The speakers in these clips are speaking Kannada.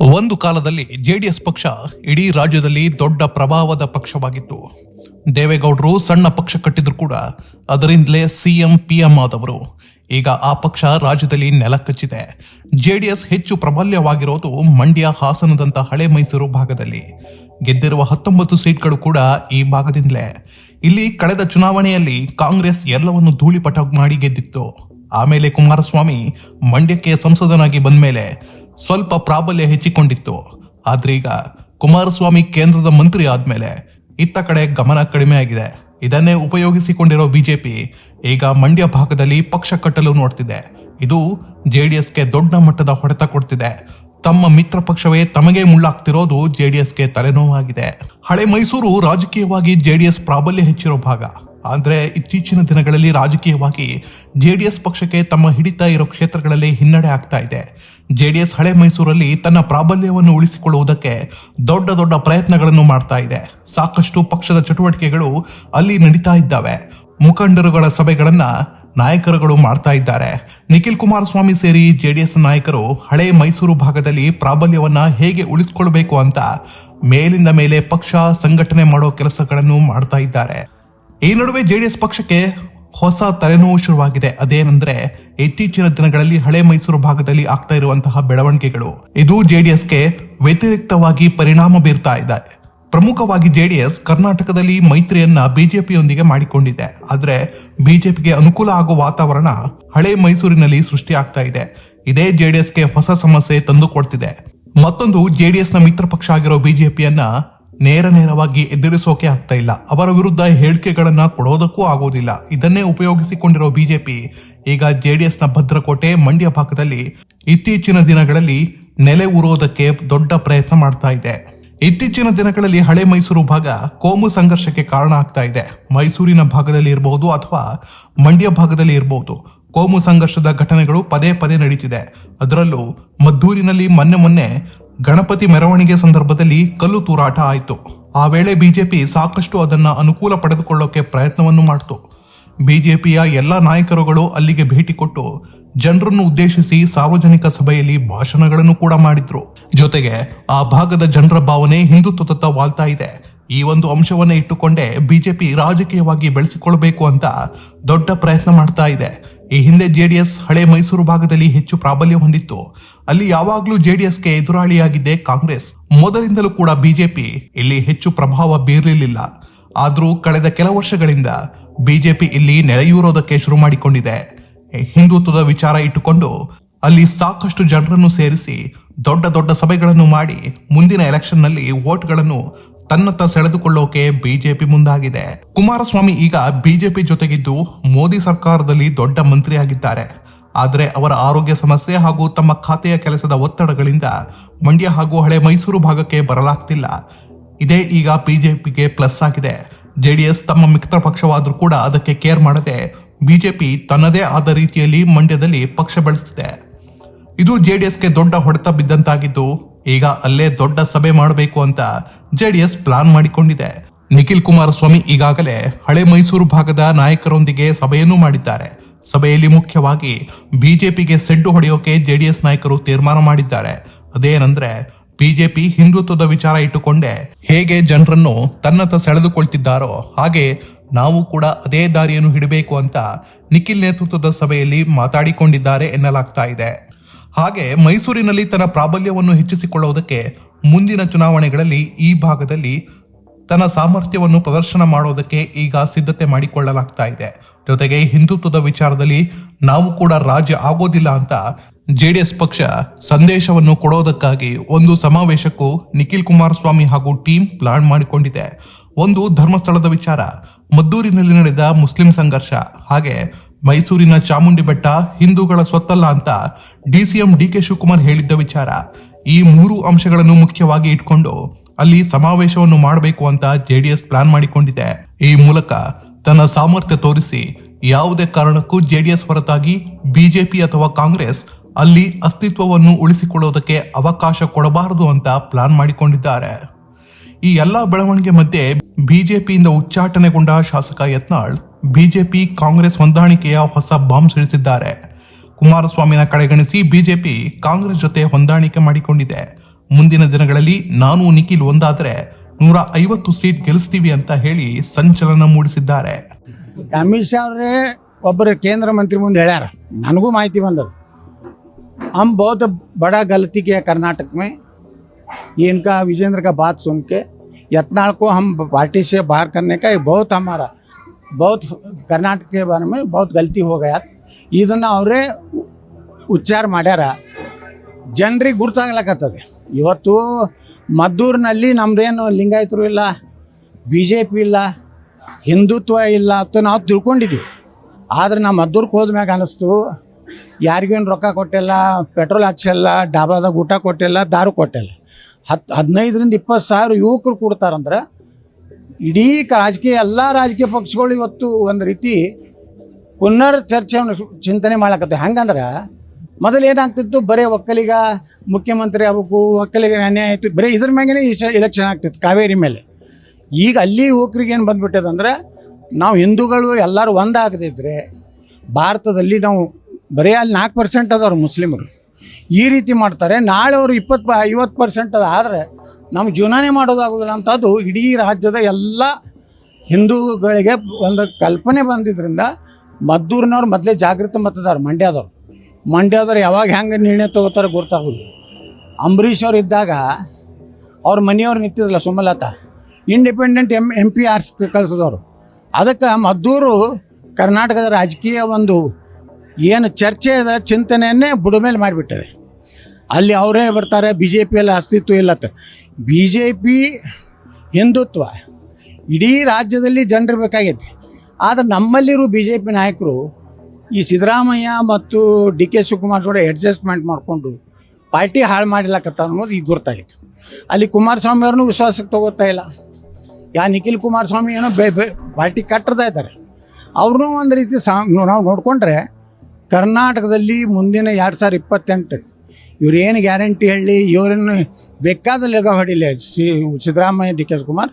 ಒಂದು ಕಾಲದಲ್ಲಿ ಜೆಡಿಎಸ್ ಪಕ್ಷ ಇಡೀ ರಾಜ್ಯದಲ್ಲಿ ದೊಡ್ಡ ಪ್ರಭಾವದ ಪಕ್ಷವಾಗಿತ್ತು. ದೇವೇಗೌಡರು ಸಣ್ಣ ಪಕ್ಷ ಕಟ್ಟಿದ್ರು ಕೂಡ ಅದರಿಂದಲೇ ಸಿಎಂ, ಪಿಎಂ ಆದವರು. ಈಗ ಆ ಪಕ್ಷ ರಾಜ್ಯದಲ್ಲಿ ನೆಲ ಕಚ್ಚಿದೆ ಜೆಡಿಎಸ್ ಹೆಚ್ಚು ಪ್ರಬಲ್ಯವಾಗಿರೋದು ಮಂಡ್ಯ ಹಾಸನದಂತ ಹಳೆ ಮೈಸೂರು ಭಾಗದಲ್ಲಿ. ಗೆದ್ದಿರುವ ಹತ್ತೊಂಬತ್ತು ಸೀಟ್ಗಳು ಕೂಡ ಈ ಭಾಗದಿಂದಲೇ. ಇಲ್ಲಿ ಕಳೆದ ಚುನಾವಣೆಯಲ್ಲಿ ಕಾಂಗ್ರೆಸ್ ಎಲ್ಲವನ್ನು ಧೂಳಿಪಟ ಮಾಡಿ ಗೆದ್ದಿತ್ತು. ಆಮೇಲೆ ಕುಮಾರಸ್ವಾಮಿ ಮಂಡ್ಯಕ್ಕೆ ಸಂಸದನಾಗಿ ಬಂದ್ಮೇಲೆ ಸ್ವಲ್ಪ ಪ್ರಾಬಲ್ಯ ಹೆಚ್ಚಿಕೊಂಡಿತ್ತು. ಆದ್ರೀಗ ಕುಮಾರಸ್ವಾಮಿ ಕೇಂದ್ರದ ಮಂತ್ರಿ ಆದ್ಮೇಲೆ ಇತ್ತ ಕಡೆ ಗಮನ ಕಡಿಮೆ ಆಗಿದೆ. ಇದನ್ನೇ ಉಪಯೋಗಿಸಿಕೊಂಡಿರೋ ಬಿಜೆಪಿ ಈಗ ಮಂಡ್ಯ ಭಾಗದಲ್ಲಿ ಪಕ್ಷ ಕಟ್ಟಲು ನೋಡ್ತಿದೆ. ಇದು ಜೆ ಡಿ ಎಸ್ಗೆ ದೊಡ್ಡ ಮಟ್ಟದ ಹೊಡೆತ ಕೊಡ್ತಿದೆ. ತಮ್ಮ ಮಿತ್ರ ಪಕ್ಷವೇ ತಮಗೆ ಮುಳ್ಳಾಗ್ತಿರೋದು ಜೆಡಿಎಸ್ಗೆ ತಲೆನೋವಾಗಿದೆ. ಹಳೆ ಮೈಸೂರು ರಾಜಕೀಯವಾಗಿ ಜೆಡಿಎಸ್ ಪ್ರಾಬಲ್ಯ ಹೆಚ್ಚಿರೋ ಭಾಗ. ಆದ್ರೆ ಇತ್ತೀಚಿನ ದಿನಗಳಲ್ಲಿ ರಾಜಕೀಯವಾಗಿ ಜೆಡಿಎಸ್ ಪಕ್ಷಕ್ಕೆ ತಮ್ಮ ಹಿಡಿತ ಇರೋ ಕ್ಷೇತ್ರಗಳಲ್ಲಿ ಹಿನ್ನಡೆ ಆಗ್ತಾ ಇದೆ. ಜೆಡಿಎಸ್ ಹಳೆ ಮೈಸೂರಲ್ಲಿ ತನ್ನ ಪ್ರಾಬಲ್ಯವನ್ನು ಉಳಿಸಿಕೊಳ್ಳುವುದಕ್ಕೆ ದೊಡ್ಡ ದೊಡ್ಡ ಪ್ರಯತ್ನಗಳನ್ನು ಮಾಡ್ತಾ ಇದೆ. ಸಾಕಷ್ಟು ಪಕ್ಷದ ಚಟುವಟಿಕೆಗಳು ಅಲ್ಲಿ ನಡೀತಾ ಇದ್ದಾವೆ. ಮುಖಂಡರುಗಳ ಸಭೆಗಳನ್ನು ನಾಯಕರುಗಳು ಮಾಡ್ತಾ ಇದ್ದಾರೆ. ನಿಖಿಲ್ ಕುಮಾರಸ್ವಾಮಿ ಸೇರಿ ಜೆ ಡಿ ಎಸ್ ನಾಯಕರು ಹಳೆ ಮೈಸೂರು ಭಾಗದಲ್ಲಿ ಪ್ರಾಬಲ್ಯವನ್ನ ಹೇಗೆ ಉಳಿಸಿಕೊಳ್ಬೇಕು ಅಂತ ಮೇಲಿಂದ ಮೇಲೆ ಪಕ್ಷ ಸಂಘಟನೆ ಮಾಡೋ ಕೆಲಸಗಳನ್ನು ಮಾಡ್ತಾ ಇದ್ದಾರೆ. ಈ ನಡುವೆ ಜೆಡಿಎಸ್ ಪಕ್ಷಕ್ಕೆ ಹೊಸ ತಲೆನೋವು ಶುರುವಾಗಿದೆ. ಅದೇನೆಂದ್ರೆ, ಇತ್ತೀಚಿನ ದಿನಗಳಲ್ಲಿ ಹಳೆ ಮೈಸೂರು ಭಾಗದಲ್ಲಿ ಆಗ್ತಾ ಇರುವಂತಹ ಬೆಳವಣಿಗೆಗಳು. ಇದು ಜೆಡಿಎಸ್ಗೆ ವ್ಯತಿರಿಕ್ತವಾಗಿ ಪರಿಣಾಮ ಬೀರ್ತಾ ಇದೆ. ಪ್ರಮುಖವಾಗಿ ಜೆಡಿಎಸ್ ಕರ್ನಾಟಕದಲ್ಲಿ ಮೈತ್ರಿಯನ್ನ ಬಿಜೆಪಿಯೊಂದಿಗೆ ಮಾಡಿಕೊಂಡಿದೆ. ಆದ್ರೆ, ಬಿಜೆಪಿಗೆ ಅನುಕೂಲ ಆಗುವ ವಾತಾವರಣ ಹಳೆ ಮೈಸೂರಿನಲ್ಲಿ ಸೃಷ್ಟಿಯಾಗ್ತಾ ಇದೆ. ಇದೇ ಜೆಡಿಎಸ್ಗೆ ಹೊಸ ಸಮಸ್ಯೆ ತಂದುಕೊಡ್ತಿದೆ. ಮತ್ತೊಂದು ಜೆಡಿಎಸ್ನ ಮಿತ್ರ ಪಕ್ಷ ಆಗಿರೋ ಬಿಜೆಪಿಯನ್ನ ನೇರ ನೇರವಾಗಿ ಎದುರಿಸೋಕೆ ಆಗ್ತಾ ಇಲ್ಲ. ಅವರ ವಿರುದ್ಧ ಹೇಳಿಕೆಗಳನ್ನ ಕೊಡೋದಕ್ಕೂ ಆಗೋದಿಲ್ಲ. ಇದನ್ನೇ ಉಪಯೋಗಿಸಿಕೊಂಡಿರೋ ಬಿಜೆಪಿ, ಈಗ ಜೆಡಿಎಸ್ನ ಭದ್ರಕೋಟೆ ಮಂಡ್ಯ ಭಾಗದಲ್ಲಿ ಇತ್ತೀಚಿನ ದಿನಗಳಲ್ಲಿ ನೆಲೆ ಉರೋದಕ್ಕೆ ದೊಡ್ಡ ಪ್ರಯತ್ನ ಮಾಡ್ತಾ ಇದೆ. ಇತ್ತೀಚಿನ ದಿನಗಳಲ್ಲಿ ಹಳೆ ಮೈಸೂರು ಭಾಗ ಕೋಮು ಸಂಘರ್ಷಕ್ಕೆ ಕಾರಣ ಆಗ್ತಾ ಇದೆ. ಮೈಸೂರಿನ ಭಾಗದಲ್ಲಿ ಇರಬಹುದು ಅಥವಾ ಮಂಡ್ಯ ಭಾಗದಲ್ಲಿ ಇರಬಹುದು ಕೋಮು ಸಂಘರ್ಷದ ಘಟನೆಗಳು ಪದೇ ಪದೇ ನಡೀತಿದೆ. ಅದರಲ್ಲೂ ಮದ್ದೂರಿನಲ್ಲಿ ಮೊನ್ನೆ ಮೊನ್ನೆ ಗಣಪತಿ ಮೆರವಣಿಗೆ ಸಂದರ್ಭದಲ್ಲಿ ಕಲ್ಲು ತೂರಾಟ ಆಯಿತು. ಆ ವೇಳೆ ಬಿಜೆಪಿ ಸಾಕಷ್ಟು ಅದನ್ನ ಅನುಕೂಲ ಪಡೆದುಕೊಳ್ಳೋಕೆ ಪ್ರಯತ್ನವನ್ನು ಮಾಡಿತು. ಬಿಜೆಪಿಯ ಎಲ್ಲ ನಾಯಕರುಗಳು ಅಲ್ಲಿಗೆ ಭೇಟಿ ಕೊಟ್ಟು ಜನರನ್ನು ಉದ್ದೇಶಿಸಿ ಸಾರ್ವಜನಿಕ ಸಭೆಯಲ್ಲಿ ಭಾಷಣಗಳನ್ನು ಕೂಡ ಮಾಡಿದ್ರು. ಜೊತೆಗೆ ಆ ಭಾಗದ ಜನರ ಭಾವನೆ ಹಿಂದುತ್ವದತ್ತ ವಾಲ್ತಾ ಇದೆ. ಈ ಒಂದು ಅಂಶವನ್ನ ಇಟ್ಟುಕೊಂಡೇ ಬಿಜೆಪಿ ರಾಜಕೀಯವಾಗಿ ಬೆಳೆಸಿಕೊಳ್ಬೇಕು ಅಂತ ದೊಡ್ಡ ಪ್ರಯತ್ನ ಮಾಡ್ತಾ ಇದೆ. ಈ ಹಿಂದೆ ಜೆಡಿಎಸ್ ಹಳೆ ಮೈಸೂರು ಭಾಗದಲ್ಲಿ ಹೆಚ್ಚು ಪ್ರಾಬಲ್ಯ ಹೊಂದಿತ್ತು. ಅಲ್ಲಿ ಯಾವಾಗಲೂ ಜೆಡಿಎಸ್ಗೆ ಎದುರಾಳಿಯಾಗಿದ್ದೆ ಕಾಂಗ್ರೆಸ್. ಮೊದಲಿಂದಲೂ ಕೂಡ ಬಿಜೆಪಿ ಇಲ್ಲಿ ಹೆಚ್ಚು ಪ್ರಭಾವ ಬೀರಲಿಲ್ಲ. ಆದರೂ ಕಳೆದ ಕೆಲ ವರ್ಷಗಳಿಂದ ಬಿಜೆಪಿ ಇಲ್ಲಿ ನೆಲೆಯೂರೋದಕ್ಕೆ ಶುರು ಮಾಡಿಕೊಂಡಿದೆ. ಹಿಂದುತ್ವದ ವಿಚಾರ ಇಟ್ಟುಕೊಂಡು ಅಲ್ಲಿ ಸಾಕಷ್ಟು ಜನರನ್ನು ಸೇರಿಸಿ ದೊಡ್ಡ ದೊಡ್ಡ ಸಭೆಗಳನ್ನು ಮಾಡಿ ಮುಂದಿನ ಎಲೆಕ್ಷನ್ನಲ್ಲಿ ವೋಟ್ಗಳನ್ನು ತನ್ನತ್ತ ಸೆಳೆದುಕೊಳ್ಳೋಕೆ ಬಿಜೆಪಿ ಮುಂದಾಗಿದೆ. ಕುಮಾರಸ್ವಾಮಿ ಈಗ ಬಿಜೆಪಿ ಜೊತೆಗಿದ್ದು ಮೋದಿ ಸರ್ಕಾರದಲ್ಲಿ ದೊಡ್ಡ ಮಂತ್ರಿಯಾಗಿದ್ದಾರೆ. ಆದರೆ ಅವರ ಆರೋಗ್ಯ ಸಮಸ್ಯೆ ಹಾಗೂ ತಮ್ಮ ಖಾತೆಯ ಕೆಲಸದ ಒತ್ತಡಗಳಿಂದ ಮಂಡ್ಯ ಹಾಗೂ ಹಳೆ ಮೈಸೂರು ಭಾಗಕ್ಕೆ ಬರಲಾಗ್ತಿಲ್ಲ. ಇದೇ ಈಗ ಬಿಜೆಪಿಗೆ ಪ್ಲಸ್ ಆಗಿದೆ. ಜೆಡಿಎಸ್ ತಮ್ಮ ಮಿತ್ರ ಪಕ್ಷವಾದರೂ ಕೂಡ ಅದಕ್ಕೆ ಕೇರ್ ಮಾಡದೆ ಬಿಜೆಪಿ ತನ್ನದೇ ಆದ ರೀತಿಯಲ್ಲಿ ಮಂಡ್ಯದಲ್ಲಿ ಪಕ್ಷ ಬೆಳೆಸಿದೆ ಇದು ಜೆಡಿಎಸ್ಗೆ ದೊಡ್ಡ ಹೊಡೆತ ಬಿದ್ದಂತಾಗಿದ್ದು ಈಗ ಅಲ್ಲೇ ದೊಡ್ಡ ಸಭೆ ಮಾಡಬೇಕು ಅಂತ ಜೆಡಿಎಸ್ ಪ್ಲಾನ್ ಮಾಡಿಕೊಂಡಿದೆ. ನಿಖಿಲ್ ಕುಮಾರಸ್ವಾಮಿ ಈಗಾಗಲೇ ಹಳೆ ಮೈಸೂರು ಭಾಗದ ನಾಯಕರೊಂದಿಗೆ ಸಭೆಯನ್ನು ಮಾಡಿದ್ದಾರೆ. ಸಭೆಯಲ್ಲಿ ಮುಖ್ಯವಾಗಿ ಬಿಜೆಪಿಗೆ ಸೆಡ್ಡು ಹೊಡೆಯೋಕೆ ಜೆಡಿಎಸ್ ನಾಯಕರು ತೀರ್ಮಾನ ಮಾಡಿದ್ದಾರೆ. ಅದೇನಂದ್ರೆ ಬಿಜೆಪಿ ಹಿಂದುತ್ವದ ವಿಚಾರ ಇಟ್ಟುಕೊಂಡೇ ಹೇಗೆ ಜನರನ್ನು ತನ್ನತ್ತ ಸೆಳೆದುಕೊಳ್ತಿದ್ದಾರೋ ಹಾಗೆ ನಾವು ಕೂಡ ಅದೇ ದಾರಿಯನ್ನು ಹಿಡಬೇಕು ಅಂತ ನಿಖಿಲ್ ನೇತೃತ್ವದ ಸಭೆಯಲ್ಲಿ ಮಾತಾಡಿಕೊಂಡಿದ್ದಾರೆ ಎನ್ನಲಾಗ್ತಾ ಇದೆ. ಹಾಗೆ ಮೈಸೂರಿನಲ್ಲಿ ತನ್ನ ಪ್ರಾಬಲ್ಯವನ್ನು ಹೆಚ್ಚಿಸಿಕೊಳ್ಳುವುದಕ್ಕೆ ಮುಂದಿನ ಚುನಾವಣೆಗಳಲ್ಲಿ ಈ ಭಾಗದಲ್ಲಿ ತನ್ನ ಸಾಮರ್ಥ್ಯವನ್ನು ಪ್ರದರ್ಶನ ಮಾಡೋದಕ್ಕೆ ಈಗ ಸಿದ್ಧತೆ ಮಾಡಿಕೊಳ್ಳಲಾಗ್ತಾ ಇದೆ. ಜೊತೆಗೆ ಹಿಂದುತ್ವದ ವಿಚಾರದಲ್ಲಿ ನಾವು ಕೂಡ ರಾಜ್ಯ ಆಗೋದಿಲ್ಲ ಅಂತ ಜೆಡಿಎಸ್ ಪಕ್ಷ ಸಂದೇಶವನ್ನು ಕೊಡೋದಕ್ಕಾಗಿ ಒಂದು ಸಮಾವೇಶಕ್ಕೂ ನಿಖಿಲ್ ಕುಮಾರಸ್ವಾಮಿ ಹಾಗೂ ಟೀಮ್ ಪ್ಲಾನ್ ಮಾಡಿಕೊಂಡಿದೆ. ಒಂದು ಧರ್ಮಸ್ಥಳದ ವಿಚಾರ, ಮದ್ದೂರಿನಲ್ಲಿ ನಡೆದ ಮುಸ್ಲಿಂ ಸಂಘರ್ಷ, ಹಾಗೆ ಮೈಸೂರಿನ ಚಾಮುಂಡಿ ಬೆಟ್ಟ ಹಿಂದೂಗಳ ಸ್ವತ್ತಲ್ಲ ಅಂತ ಡಿಸಿಎಂ ಡಿ ಕೆ ಶಿವಕುಮಾರ್ ಹೇಳಿದ್ದ ವಿಚಾರ. ಈ ಮೂರು ಅಂಶಗಳನ್ನು ಮುಖ್ಯವಾಗಿ ಇಟ್ಕೊಂಡು ಅಲ್ಲಿ ಸಮಾವೇಶವನ್ನು ಮಾಡಬೇಕು ಅಂತ ಜೆಡಿಎಸ್ ಪ್ಲಾನ್ ಮಾಡಿಕೊಂಡಿದೆ. ಈ ಮೂಲಕ ತನ್ನ ಸಾಮರ್ಥ್ಯ ತೋರಿಸಿ ಯಾವುದೇ ಕಾರಣಕ್ಕೂ ಜೆಡಿಎಸ್ ಹೊರತಾಗಿ ಬಿಜೆಪಿ ಅಥವಾ ಕಾಂಗ್ರೆಸ್ ಅಲ್ಲಿ ಅಸ್ತಿತ್ವವನ್ನು ಉಳಿಸಿಕೊಳ್ಳೋದಕ್ಕೆ ಅವಕಾಶ ಕೊಡಬಾರದು ಅಂತ ಪ್ಲಾನ್ ಮಾಡಿಕೊಂಡಿದ್ದಾರೆ. ಈ ಎಲ್ಲಾ ಬೆಳವಣಿಗೆ ಮಧ್ಯೆ ಬಿಜೆಪಿಯಿಂದ ಉಚ್ಚಾಟನೆಗೊಂಡ ಶಾಸಕ ಯತ್ನಾಳ್ ಬಿಜೆಪಿ ಕಾಂಗ್ರೆಸ್ ಹೊಂದಾಣಿಕೆಯ ಹೊಸ ಬಾಂಬ್ ಸಿಡಿಸಿದ್ದಾರೆ. ಕುಮಾರಸ್ವಾಮಿನ ಕಡೆಗಣಿಸಿ ಬಿಜೆಪಿ ಕಾಂಗ್ರೆಸ್ ಜೊತೆ ಹೊಂದಾಣಿಕೆ ಮಾಡಿಕೊಂಡಿದೆ ಮುಂದಿನ ದಿನಗಳಲ್ಲಿ ನಾನು ನಿಖಿಲ್ ಒಂದಾದ್ರೆ ನೂರ ಐವತ್ತು ಸೀಟ್ ಗೆಲ್ಲಿಸ್ತೀವಿ ಅಂತ ಹೇಳಿ ಸಂಚಲನ ಮೂಡಿಸಿದ್ದಾರೆ ಅಮಿತ್ ಶಾ ಅವರೇ ಒಬ್ಬರು ಕೇಂದ್ರ ಮಂತ್ರಿ ಮುಂದೆ ಹೇಳ್ಯಾರ ನನಗೂ ಮಾಹಿತಿ ಬಂದದು हम बहुत बड़ा गलती किया कर्नाटक में ये इनका विजेंद्र का बात सुन के यत्नाल को हम पार्टी से बाहर करने का ये बहुत हमारा बहुत कर्नाटक के बारे में बहुत गलती हो गया ಇದನ್ನು ಅವರೇ ಉಚ್ಚಾರ ಮಾಡ್ಯಾರ. ಜನರಿಗೆ ಗುರ್ತಾಗ್ಲಕತ್ತದೆ. ಇವತ್ತು ಮದ್ದೂರಿನಲ್ಲಿ ನಮ್ಮದೇನು ಲಿಂಗಾಯತರು ಇಲ್ಲ ಬಿ ಜೆ ಪಿ ಇಲ್ಲ, ಹಿಂದುತ್ವ ಇಲ್ಲ ಅಂತ ನಾವು ತಿಳ್ಕೊಂಡಿದ್ದೀವಿ. ಆದ್ರೆ ನಮ್ಮ ಮದ್ದೂರ್ಗೆ ಹೋದ್ಮ್ಯಾಗ ಅನ್ನಿಸ್ತು ಯಾರಿಗೇನು ರೊಕ್ಕ ಕೊಟ್ಟಿಲ್ಲ, ಪೆಟ್ರೋಲ್ ಹಚ್ಚಲ್ಲ ಡಾಬಾದಾಗ ಊಟ ಕೊಟ್ಟಿಲ್ಲ, ದಾರು ಕೊಟ್ಟಿಲ್ಲ. ಹತ್ತು ಹದಿನೈದರಿಂದ ಇಪ್ಪತ್ತು ಸಾವಿರ ಯುವಕರು ಕೊಡ್ತಾರಂದ್ರೆ, ಇಡೀ ರಾಜಕೀಯ, ಎಲ್ಲ ರಾಜಕೀಯ ಪಕ್ಷಗಳು ಇವತ್ತು ಒಂದು ರೀತಿ ಪುನರ್ ಚರ್ಚೆಯನ್ನು ಚಿಂತನೆ ಮಾಡಕತ್ತೆ. ಹಂಗಂದ್ರೆ ಮೊದಲು ಏನಾಗ್ತಿತ್ತು? ಬರೀ ಒಕ್ಕಲಿಗ, ಮುಖ್ಯಮಂತ್ರಿ ಆಗ್ಬೇಕು ಒಕ್ಕಲಿಗ ಅನ್ಯಾಯ ಆಯಿತು. ಬರೀ ಇದ್ರ ಮ್ಯಾಗೇ ಇಲೆಕ್ಷನ್ ಆಗ್ತಿತ್ತು ಕಾವೇರಿ ಮೇಲೆ. ಈಗ ಅಲ್ಲಿ ಯುವಕರಿಗೆ ಏನು ಬಂದ್ಬಿಟ್ಟದಂದ್ರೆ ನಾವು ಹಿಂದೂಗಳು ಎಲ್ಲರೂ ಒಂದಾಗದಿದ್ದರೆ ಭಾರತದಲ್ಲಿ ನಾವು ಬರೀ ಅಲ್ಲಿ ನಾಲ್ಕು ಪರ್ಸೆಂಟ್ ಅದಾವ್ರು ಮುಸ್ಲಿಮರು. ಈ ರೀತಿ ಮಾಡ್ತಾರೆ. ನಾಳೆ ಅವರು ಇಪ್ಪತ್ತು ಐವತ್ತು ಪರ್ಸೆಂಟ್ ಅದ. ಆದರೆ ನಮ್ಮ ಜೀವನನೇ ಮಾಡೋದಾಗೋದಿಲ್ಲ ಅದು ಇಡೀ ರಾಜ್ಯದ ಎಲ್ಲ ಹಿಂದೂಗಳಿಗೆ ಒಂದು ಕಲ್ಪನೆ ಬಂದಿದ್ದರಿಂದ ಮದ್ದೂರಿನವ್ರು ಮೊದಲೇ ಜಾಗೃತ ಮತದಾರ ಮಂಡ್ಯದವ್ರು ಮಂಡ್ಯದವ್ರು ಯಾವಾಗ ಹೆಂಗೆ ನಿರ್ಣಯ ತಗೋತಾರೆ ಗೊತ್ತಾಗೋದು ಅಂಬರೀಷ್ ಅವ್ರು ಇದ್ದಾಗ ಅವ್ರ ಮನೆಯವ್ರು ನಿಂತಿದ್ರಲ್ಲ Sumalatha independent M M P hours ಕಳಿಸಿದವರು. ಅದಕ್ಕೆ ಮದ್ದೂರು ಕರ್ನಾಟಕದ ರಾಜಕೀಯ ಒಂದು ಏನು ಚರ್ಚೆ ಅದ ಚಿಂತನೆಯನ್ನೇ ಬುಡಮೇಲೆ ಮಾಡಿಬಿಟ್ಟಿದೆ. ಅಲ್ಲಿ ಅವರೇ ಬರ್ತಾರೆ ಬಿ ಜೆ ಪಿಯಲ್ಲಿ ಅಸ್ತಿತ್ವ ಇಲ್ಲತ್ತ ಬಿ ಜೆ ಪಿ ಹಿಂದುತ್ವ, ಇಡೀ ರಾಜ್ಯದಲ್ಲಿ ಜನರು ಬೇಕಾಗೈತಿ. ಆದರೆ ನಮ್ಮಲ್ಲಿರೋ ಬಿ ಜೆ ಪಿ ನಾಯಕರು ಈ ಸಿದ್ದರಾಮಯ್ಯ ಮತ್ತು ಡಿ ಕೆ ಶಿವಕುಮಾರ್ ಜೋಡಿ ಅಡ್ಜಸ್ಟ್ಮೆಂಟ್ ಮಾಡಿಕೊಂಡು ಪಾರ್ಟಿ ಹಾಳು ಮಾಡಿಲ್ಲಕತ್ತ ಅನ್ನೋದು ಈಗ ಗೊತ್ತಾಗಿತ್ತು ಅಲ್ಲಿ ಕುಮಾರಸ್ವಾಮಿ ಅವ್ರನ್ನೂ ವಿಶ್ವಾಸಕ್ಕೆ ತಗೋತಾ ಇಲ್ಲ. ಯಾ ನಿಖಿಲ್ ಕುಮಾರಸ್ವಾಮಿ ಏನೋ ಬೇ ಬೇ ಪಾರ್ಟಿ ಕಟ್ಟರ್ತಾ ಇದ್ದಾರೆ. ಅವ್ರನ್ನೂ ಒಂದು ರೀತಿ ನಾವು ನೋಡಿಕೊಂಡ್ರೆ ಕರ್ನಾಟಕದಲ್ಲಿ ಮುಂದಿನ ಎರಡು ಸಾವಿರ ಇಪ್ಪತ್ತೆಂಟು ಇವ್ರೇನು ಗ್ಯಾರಂಟಿ ಹೇಳಿ ಇವರನ್ನು ಬೇಕಾದ ಲೆಗ ಹೊಡಿಲಿ C Siddaramaiah, D K Shivakumar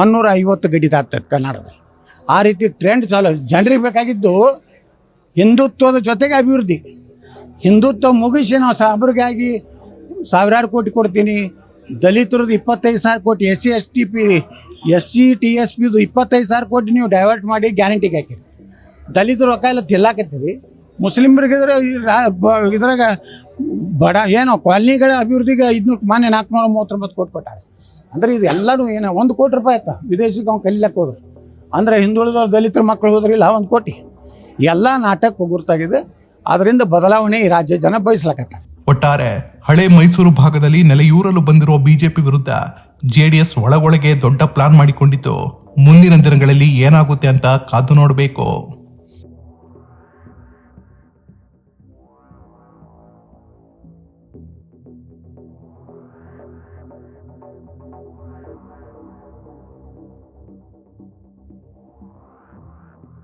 ಒನ್ನೂರ ಐವತ್ತು ಗಡಿ ದಾಟ್ತದೆ ಕರ್ನಾಟಕದಲ್ಲಿ. ಆ ರೀತಿ ಟ್ರೆಂಡ್ ಚಾಲು. ಜನರಿಗೆ ಬೇಕಾಗಿದ್ದು ಹಿಂದುತ್ವದ ಜೊತೆಗೆ ಅಭಿವೃದ್ಧಿ. ಹಿಂದುತ್ವ ಮುಗಿಸಿ ನಾವು ಸಾಬ್ರಿಗಾಗಿ ಸಾವಿರಾರು ಕೋಟಿ ಕೊಡ್ತೀನಿ. ದಲಿತರದ್ದು ಇಪ್ಪತ್ತೈದು ಸಾವಿರ crore S C S T P S C T, S ಪಿದು ಇಪ್ಪತ್ತೈದು ಸಾವಿರ ಕೋಟಿ ನೀವು ಡೈವರ್ಟ್ ಮಾಡಿ ಗ್ಯಾರಂಟಿ ಹಾಕಿರಿ. ದಲಿತರು ರೊಕ್ಕ ಎಲ್ಲ ತಿಲ್ಲಾಕತ್ತೀರಿ. ಮುಸ್ಲಿಮ್ರಿಗೆ ಇದ್ರ ಈ ರಾ- ಬ- ಇದ್ರಾಗ ಬಡ ಏನೋ ಕಾಲನಿಗಳ ಅಭಿವೃದ್ಧಿಗೆ ಐದುನೂರು ಮಾನ್ಯ ನಾಲ್ಕುನೂರ ಮೂವತ್ತೊಂಬತ್ತು ಕೋಟಿ ಕೊಟ್ಟಾರೆ. ಅಂದ್ರೆ ಇದು ಎಲ್ಲರೂ ಏನೋ, ಒಂದು ಕೋಟಿ ರೂಪಾಯಿ ಆಯ್ತಾ? ವಿದೇಶಕ್ಕೆ ಅವ್ನು ಕಲಿಲಕ್ಕೆ ಹೋದ್ರು. ಅಂದರೆ ಹಿಂದುಳಿದ ದಲಿತರ ಮಕ್ಕಳು ಹೋದ್ರಿಲ್ಲ ಒಂದು ಕೋಟಿ. ಎಲ್ಲ ನಾಟಕ ಗುರ್ತಾಗಿದೆ ಅದರಿಂದ ಬದಲಾವಣೆ ಈ ರಾಜ್ಯ ಜನ ಬಯಸ್ಲಕತ್ತಾರೆ ಒಟ್ಟಾರೆ ಹಳೆ ಮೈಸೂರು ಭಾಗದಲ್ಲಿ ನೆಲೆಯೂರಲು ಬಂದಿರುವ ಬಿಜೆಪಿ ವಿರುದ್ಧ ಜೆಡಿಎಸ್ ಒಳಗೊಳಗೆ ದೊಡ್ಡ ಪ್ಲಾನ್ ಮಾಡಿಕೊಂಡಿದ್ದು ಮುಂದಿನ ದಿನಗಳಲ್ಲಿ ಏನಾಗುತ್ತೆ ಅಂತ ಕಾದು ನೋಡಬೇಕು.